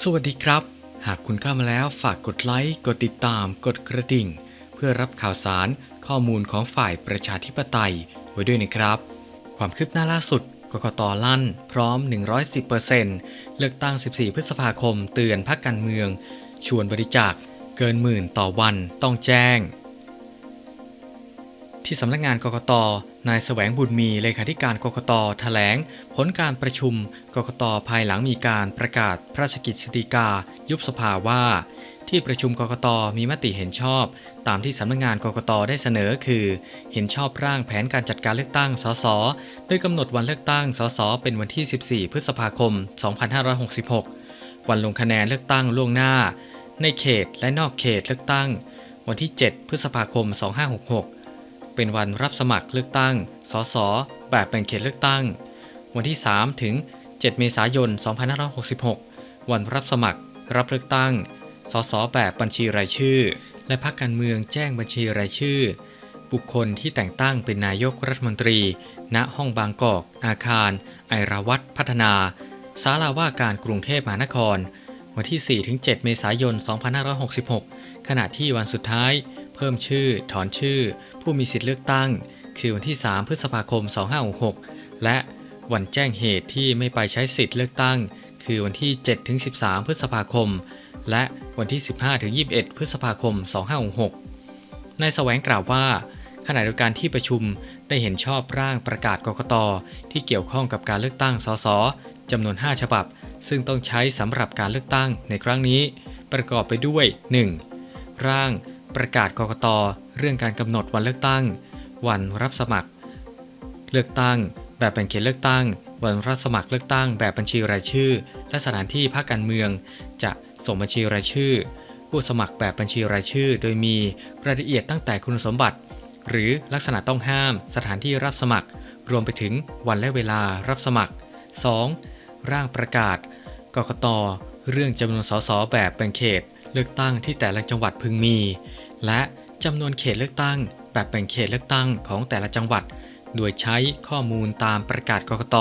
สวัสดีครับ หากคุณเข้ามาแล้วฝากกดไลค์กดติดตาม กดกระดิ่ง เพื่อรับข่าวสารข้อมูลของฝ่ายประชาธิปไตยไว้ด้วยนะครับ ความคืบหน้าล่าสุดกกตลั่น พร้อม 110%เลือกตั้ง 14 พฤษภาคม เตือนพักการเมือง ชวนบริจาคเกินหมื่นต่อวันต้องแจ้ง ที่สำนักงานกกต นายแสวงบุญมีเลขาธิการกกตแถลง ผลการประชุมกกตภายหลังมีการประกาศพระราชกิจสีกา ยุบสภาว่า ที่ประชุมกกตมีมติเห็นชอบ ตามที่สำนักงานกกตได้เสนอคือ เห็นชอบร่างแผนการจัดการเลือกตั้งสสโดยกำหนดวันเลือกตั้งสสเป็นวันที่ 14 พฤษภาคม 2566 วันลงคะแนนเลือกตั้งล่วงหน้า ในเขตและนอกเขตเลือกตั้ง วันที่ 7 พฤษภาคม 2566 เป็นวันรับสมัครเลือกตั้ง สส แบบแบ่งเขตเลือกตั้ง วันที่ 3 ถึง 7 เมษายน 2566 วันรับสมัคร รับเลือกตั้ง สส แบบบัญชีรายชื่อ และพรรคการเมืองแจ้งบัญชีรายชื่อ บุคคลที่แต่งตั้งเป็นนายกรัฐมนตรี ณ ห้องบางกอก อาคาร ไอราวัตพัฒนา ศาลาว่าการกรุงเทพมหานคร วันที่ 4-7 เมษายน 2566 ขณะที่วันสุดท้าย พิ่มชื่อ ถอนชื่อ ผู้มีสิทธิ์เลือกตั้ง คือวันที่ 3 พฤษภาคม 2566 และวันแจ้งเหตุที่ไม่ไปใช้สิทธิ์เลือกตั้ง คือวันที่ 7-13 พฤษภาคม และวันที่ 15-21 พฤษภาคม 2566 นายแสวงกล่าวว่าขณะเดียวกันที่ประชุมได้เห็นชอบร่างประกาศกกตที่เกี่ยวข้องกับการเลือกตั้งสสจำนวน 5 ฉบับ ซึ่งต้องใช้สำหรับการเลือกตั้งในครั้งนี้ ประกอบไปด้วย 1. ร่าง ประกาศกกตเรื่องการกำหนดวันเลือกตั้ง วันรับสมัคร เลือกตั้ง แบบแบ่งเขตเลือกตั้ง วันรับสมัครเลือกตั้ง แบบบัญชีรายชื่อ และสถานที่ภาคการเมือง จะส่งบัญชีรายชื่อ ผู้สมัครแบบบัญชีรายชื่อ โดยมีรายละเอียดตั้งแต่คุณสมบัติ หรือลักษณะต้องห้าม สถานที่รับสมัคร รวมไปถึงวันและเวลารับสมัคร 2. ร่างประกาศกกตเรื่องจำนวนสสแบบแบ่งเขต เลือกตั้งที่แต่ละจังหวัดพึงมี และจำนวนเขตเลือกตั้ง แบบแบ่งเขตเลือกตั้งของแต่ละจังหวัด โดยใช้ข้อมูลตามประกาศกกต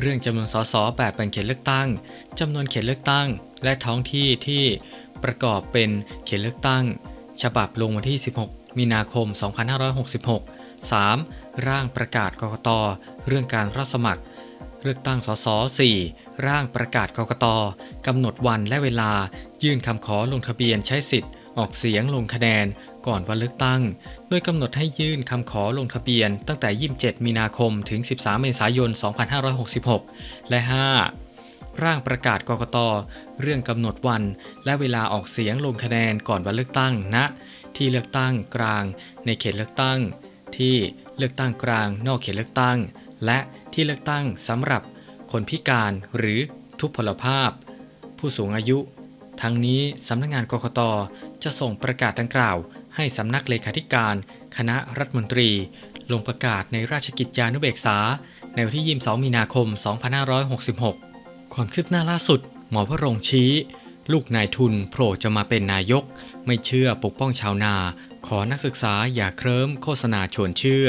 เรื่องจำนวนสสแบบแบ่งเขตเลือกตั้งจำนวนเขตเลือกตั้ง และท้องที่ที่ประกอบเป็นเขตเลือกตั้ง ฉบับลงวันที่ 16 มีนาคม 2566 3. ร่างประกาศกกต เรื่องการรับสมัคร เลือกตั้งสส 4. ร่างประกาศกกตกำหนดวันและเวลา ยื่นคำขอลงทะเบียนใช้สิทธิ์ ออกเสียงลงคะแนนก่อนวันเลือกตั้ง โดยกำหนดให้ยื่นคำขอลงทะเบียนตั้งแต่ 27 มีนาคม ถึง 13 เมษายน 2566 และ 5. ร่างประกาศกกต เรื่องกำหนดวัน และเวลาออกเสียงลงคะแนนก่อนวันเลือกตั้งณที่เลือกตั้งกลาง ในเขตเลือกตั้ง ที่เลือกตั้งกลาง นอกเขตเลือกตั้ง และที่เลือกตั้งสำหรับคนพิการหรือทุพพลภาพ ผู้สูงอายุ ทั้งนี้สำนักงงานกกตจะส่งประกาศดังกล่าว ให้สำนักเลขาธิการ คณะรัฐมนตรี ลงประกาศในราชกิจจานุเบกษา ในวันที่ 22 มีนาคม 2566 ความคืบหน้าล่าสุด หมอพระรงชี้ ลูกนายทุนโผล่จะมาเป็นนายก ไม่เชื่อปกป้องชาวนา ขอนักศึกษาอย่าเคลิ้มโฆษณาชวนเชื่อ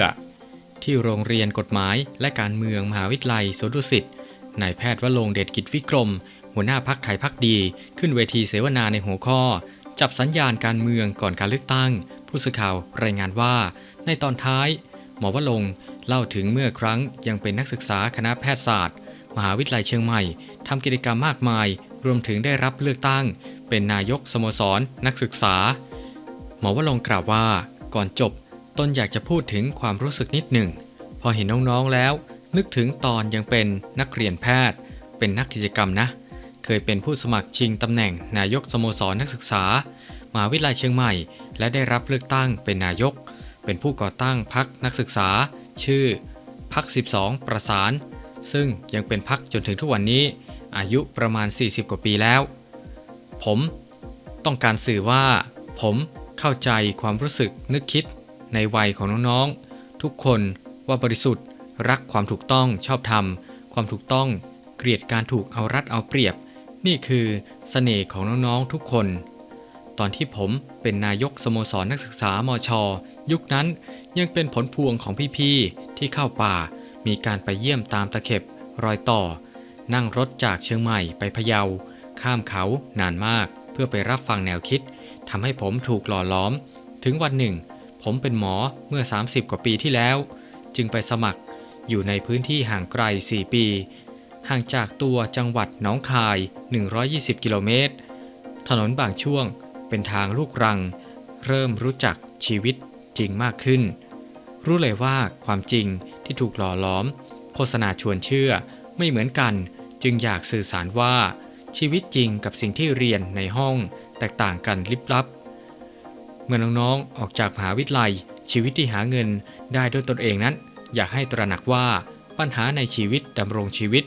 ที่โรงเรียนกฎหมายและการเมืองมหาวิทยาลัยสวนดุสิตนายแพทย์วลงเดชกิจวิกรม หัวหน้าพักไทยพักดี ขึ้นเวทีเสวนาในหัวข้อ จับสัญญาณการเมืองก่อนการเลือกตั้ง ผู้สื่อข่าวรายงานว่า ในตอนท้าย หมอวลงเล่าถึงเมื่อครั้งยังเป็นนักศึกษาคณะแพทยศาสตร์ มหาวิทยาลัยเชียงใหม่ทำกิจกรรมมากมาย รวมถึงได้รับเลือกตั้ง เป็นนายกสโมสร นักศึกษา หมอวลงกล่าวว่า ก่อนจบตนอยากจะพูดถึงความรู้สึกนิดหนึ่ง พอเห็นน้องๆแล้ว นึกถึงตอนยังเป็นนักเรียนแพทย์ เป็นนักกิจกรรมนะ เคยเป็นผู้สมัครชิงตำแหน่งนายกสโมสรนักศึกษา มหาวิทยาลัยเชียงใหม่ และได้รับเลือกตั้งเป็นนายก เป็นผู้ก่อตั้งพักนักศึกษา ชื่อพัก12 ประสาน ซึ่งยังเป็นพักจนถึงทุกวันนี้ อายุประมาณ 40 กว่าปีแล้ว ผมต้องการสื่อว่า ผมเข้าใจความรู้สึกนึกคิดในวัยของน้องๆ ทุกคนว่าบริสุทธิ์ รักความถูกต้องชอบธรรม ความถูกต้องเกลียดการถูกเอารัดเอาเปรียบ นี่คือสเสน่ห์ของน้องๆทุกคน ตอนที่ผมเป็นนายกสโมสรนักศึกษามชยุคนั้นยังเป็นผลพวงของพี่ๆที่เข้าป่า มีการไปเยี่ยมตามตะเข็บรอยต่อ นั่งรถจากเชียงใหม่ไปพะเยา ข้ามเขานานมากเพื่อไปรับฟังแนวคิดทำให้ผมถูกหล่อล้อม ถึงวันหนึ่ง ผมเป็นหมอเมื่อ 30 กว่าปีที่แล้ว จึงไปสมัครอยู่ในพื้นที่ห่างไกล 4 ปี ห่างจากตัวจังหวัดหนองคาย 120 กิโลเมตร ถนนบางช่วงเป็นทางลูกรัง เริ่มรู้จักชีวิตจริงมากขึ้น รู้เลยว่าความจริงที่ถูกหล่อล้อม โฆษณาชวนเชื่อไม่เหมือนกัน จึงอยากสื่อสารว่า ชีวิตจริงกับสิ่งที่เรียนในห้องแตกต่างกันลิบลับ เมื่อน้องๆออกจากมหาวิทยาลัย ชีวิตที่หาเงินได้ด้วยตนเองนั้น อยากให้ตระหนักว่าปัญหาในชีวิตดำรงชีวิต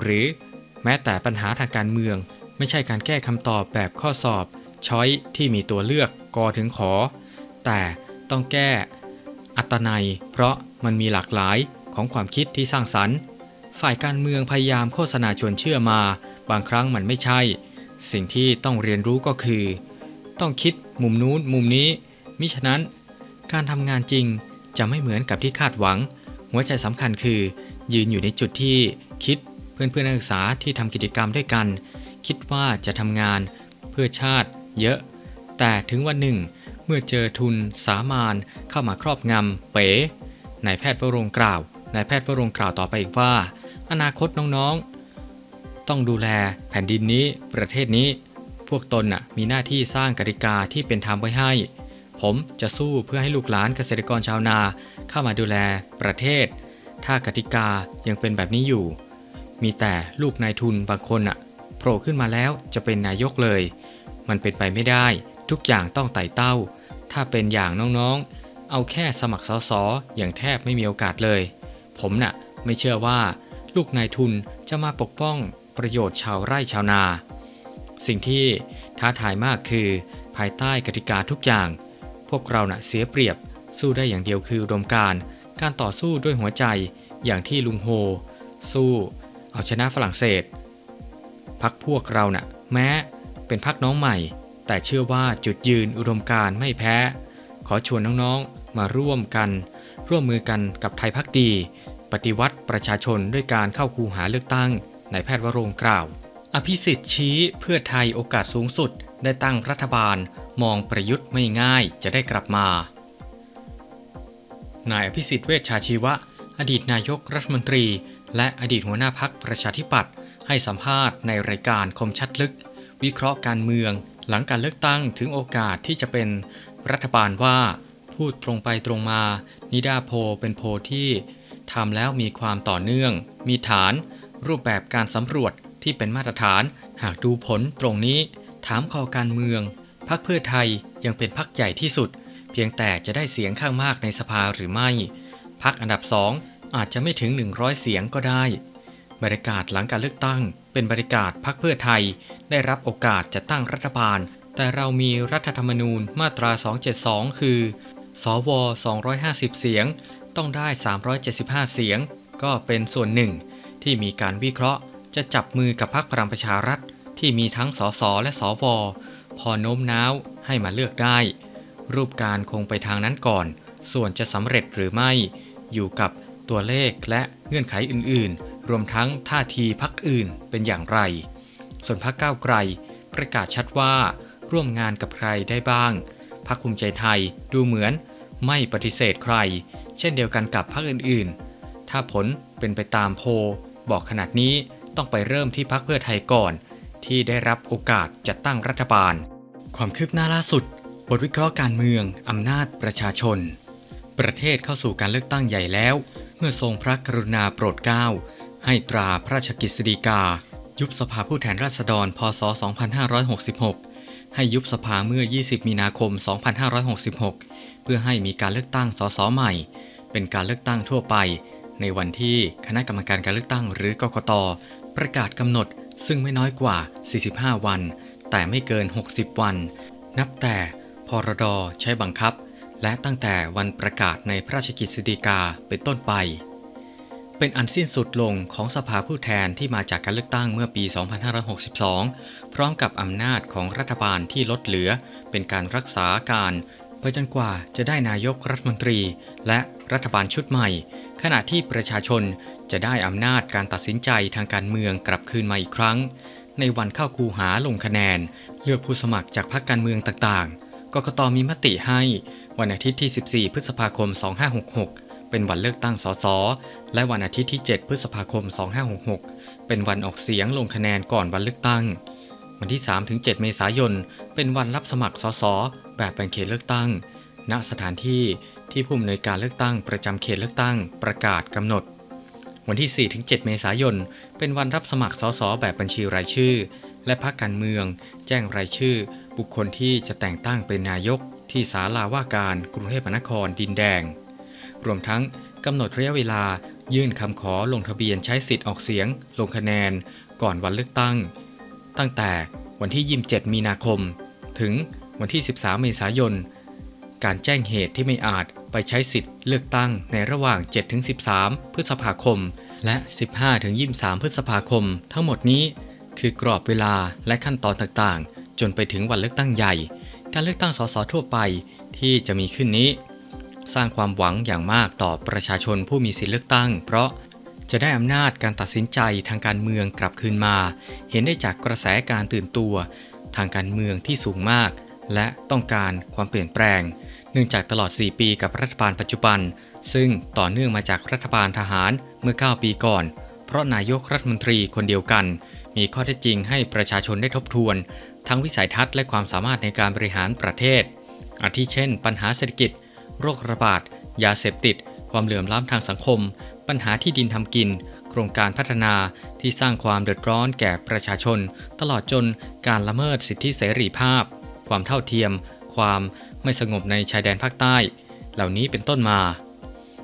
หรือแม้แต่ปัญหาทางการเมือง ไม่ใช่การแก้คำตอบแบบข้อสอบ ช้อยที่มีตัวเลือกกอถึงขอ แต่ต้องแก้อัตนัย เพราะมันมีหลากหลายของความคิดที่สร้างสรรค์ ฝ่ายการเมืองพยายามโฆษณาชวนเชื่อมา บางครั้งมันไม่ใช่ สิ่งที่ต้องเรียนรู้ก็คือ ต้องคิดมุมนู้นมุมนี้ มิฉะนั้น การทำงานจริงจะไม่เหมือนกับที่คาดหวัง หัวใจสำคัญคือ ยืนอยู่ในจุดที่คิด เพื่อนเพื่อนนักศึกษาที่ทำกิจกรรมด้วยกัน คิดว่าจะทำงานเพื่อชาติเยอะ แต่ถึงวันหนึ่ง เมื่อเจอทุนสามานเข้ามาครอบงำเป๋นายแพทย์วรงค์กล่าวนายแพทย์วรงค์กล่าวต่อไปอีกว่า อนาคตน้องๆ ต้องดูแลแผ่นดินนี้ประเทศนี้ พวกตนน่ะมีหน้าที่สร้างกติกาที่เป็นธรรมไว้ให้ ผมจะสู้เพื่อให้ลูกหลานเกษตรกรชาวนาเข้ามาดูแลประเทศ ถ้ากติกายังเป็นแบบนี้อยู่ มีแต่ลูกนายทุนบางคนน่ะโผล่ขึ้นมาแล้วจะเป็นนายกเลย มันเป็นไปไม่ได้ ทุกอย่างต้องไต่เต้า ถ้าเป็นอย่างน้องๆ เอาแค่สมัครสสออย่างแทบไม่มีโอกาสเลย ผมน่ะไม่เชื่อว่า ลูกนายทุนจะมาปกป้องประโยชน์ชาวไร่ชาวนา สิ่งที่ท้าทายมากคือ ภายใต้กติกาทุกอย่าง พวกเราน่ะเสียเปรียบ สู้ได้อย่างเดียวคืออุดมการ การต่อสู้ด้วยหัวใจอย่างที่ลุงโฮ สู้ เอาชนะฝรั่งเศสพักพวกเราน่ะแม้เป็นพักน้องใหม่ แต่เชื่อว่าจุดยืนอุดมการไม่แพ้ ขอชวนน้องๆมาร่วมกัน ร่วมมือกันกับไทยพักดี ปฏิวัติประชาชนด้วยการเข้าคูหาเลือกตั้งนายแพทย์วรงกล่าว อภิสิทธิ์ชี้เพื่อไทยโอกาสสูงสุดได้ตั้งรัฐบาล มองประยุทธ์ไม่ง่ายจะได้กลับมา นายอภิสิทธิ์เวชชาชีวะ อดีตนายกรัฐมนตรี และอดีตหัวหน้าพักประชาธิปัตย์ให้สัมภาษณ์ในรายการคมชัดลึก วิเคราะห์การเมือง หลังการเลือกตั้งถึงโอกาสที่จะเป็นรัฐบาลว่า พูดตรงไปตรงมา นิดาโพเป็นโพที่ทำแล้วมีความต่อเนื่อง มีฐาน รูปแบบการสำรวจที่เป็นมาตรฐาน หากดูผลตรงนี้ ถามคอการเมืองพักเพื่อไทยยังเป็นพักใหญ่ที่สุด เพียงแต่จะได้เสียงข้างมากในสภาหรือไม่พักอันดับสอง อาจจะไม่ถึง 100 เสียงก็ได้ บรรยากาศหลังการเลือกตั้ง เป็นบรรยากาศพักเพื่อไทย ได้รับโอกาสจะตั้งรัฐบาล แต่เรามีรัฐธรรมนูญมาตรา 272 คือ สว 250 เสียง ต้องได้ 375 เสียง ก็เป็นส่วนหนึ่ง ที่มีการวิเคราะห์ จะจับมือกับพรรคพลังประชารัฐ ที่มีทั้งสสและสวพอโน้มน้าวให้มาเลือกได้ รูปการคงไปทางนั้นก่อน ส่วนจะสำเร็จหรือไม่ อยู่กับ ตัวเลขและเงื่อนไขอื่นๆ รวมทั้งท่าทีพักอื่นเป็นอย่างไร ส่วนพักก้าวไกล ประกาศชัดว่าร่วมงานกับใครได้บ้าง พักภูมิใจไทยดูเหมือนไม่ปฏิเสธใคร เช่นเดียวกันกับพักอื่นๆ ถ้าผลเป็นไปตามโพลบอกขนาดนี้ต้องไปเริ่มที่พักเพื่อไทยก่อน ที่ได้รับโอกาสจัดตั้งรัฐบาล ความคืบหน้าล่าสุด บทวิเคราะห์การเมืองอำนาจประชาชน ประเทศเข้าสู่การเลือกตั้งใหญ่แล้ว มื่อทรงพระกรุณาโปรดเกล้าให้ตราพระราชกิจสฎีกา ยุบสภาผู้แทนราษฎร พศ 2566 ให้ยุบสภาเมื่อ 20 มีนาคม 2566 เพื่อให้มีการเลือกตั้งสสใหม่ เป็นการเลือกตั้งทั่วไป ในวันที่คณะกรรมการการเลือกตั้งหรือกกต ประกาศกำหนดซึ่งไม่น้อยกว่า 45 วัน แต่ไม่เกิน 60 วัน นับแต่พรดใช้บังคับ และตั้งแต่วันประกาศในพระราชกิจสฎีกาเป็นต้นไป เป็นอันสิ้นสุดลงของสภาผู้แทนที่มาจากการเลือกตั้งเมื่อปี 2562 พร้อมกับอำนาจของรัฐบาลที่ลดเหลือ เป็นการรักษาการไปจนกว่าจะได้นายกรัฐมนตรี และรัฐบาลชุดใหม่ ขณะที่ประชาชนจะได้อำนาจการตัดสินใจทางการเมืองกลับคืนมาอีกครั้ง ในวันเข้าคูหาลงคะแนน เลือกผู้สมัครจากพรรคการเมืองต่างๆ กกตมีมติให้ วันอาทิตย์ที่ 14 พฤษภาคม 2566 เป็นวันเลือกตั้งสส และวันอาทิตย์ที่ 7 พฤษภาคม 2566 เป็นวันออกเสียงลงคะแนนก่อนวันเลือกตั้ง วันที่ 3-7 เมษายน เป็นวันรับสมัครสส แบบแบ่งเขตเลือกตั้ง ณ สถานที่ที่ผู้อำนวยการเลือกตั้งประจำเขตเลือกตั้งประกาศกำหนด วันที่ 4-7 เมษายน เป็นวันรับสมัครสส แบบบัญชีรายชื่อ และพรรคการเมือง แจ้งรายชื่อ บุคคลที่จะแต่งตั้งเป็นนายกที่ศาลาว่าการกรุงเทพมหานครดินแดง รวมทั้งกำหนดระยะเวลายื่นคำขอลงทะเบียนใช้สิทธิ์ออกเสียง ลงคะแนน ก่อนวันเลือกตั้ง ตั้งแต่วันที่ 27 มีนาคม ถึงวันที่ 13 เมษายน การแจ้งเหตุที่ไม่อาจไปใช้สิทธิ์เลือกตั้งในระหว่าง 7-13 พฤษภาคม และ 15-23 พฤษภาคม ทั้งหมดนี้คือกรอบเวลาและขั้นตอนต่างๆ จนไปถึงวันเลือกตั้งใหญ่ การเลือกตั้งสสทั่วไปที่จะมีขึ้นนี้ สร้างความหวังอย่างมากต่อประชาชนผู้มีสิทธิเลือกตั้ง เพราะจะได้อำนาจการตัดสินใจทางการเมืองกลับคืนมา เห็นได้จากกระแสการตื่นตัว ทางการเมืองที่สูงมาก และต้องการความเปลี่ยนแปลง เนื่องจากตลอด 4 ปีกับรัฐบาลปัจจุบัน ซึ่งต่อเนื่องมาจากรัฐบาลทหารเมื่อ 9 ปีก่อน เพราะนายกรัฐมนตรีคนเดียวกัน มีข้อเท็จจริงให้ประชาชนได้ทบทวน ทั้งวิสัยทัศน์และความสามารถในการบริหารประเทศ อาทิเช่น ปัญหาเศรษฐกิจ โรคระบาด ยาเสพติด ความเหลื่อมล้ำทางสังคม ปัญหาที่ดินทำกิน โครงการพัฒนาที่สร้างความเดือดร้อนแก่ประชาชน ตลอดจนการละเมิดสิทธิเสรีภาพ ความเท่าเทียม ความไม่สงบในชายแดนภาคใต้ เหล่านี้เป็นต้นมา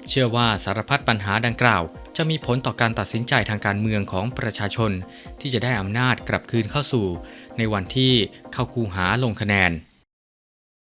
เชื่อว่าสารพัดปัญหาดังกล่าว จะมีผลต่อการตัดสินใจทางการเมืองของประชาชน ที่จะได้อำนาจกลับคืนเข้าสู่ ในวันที่เข้าคูหาลงคะแนน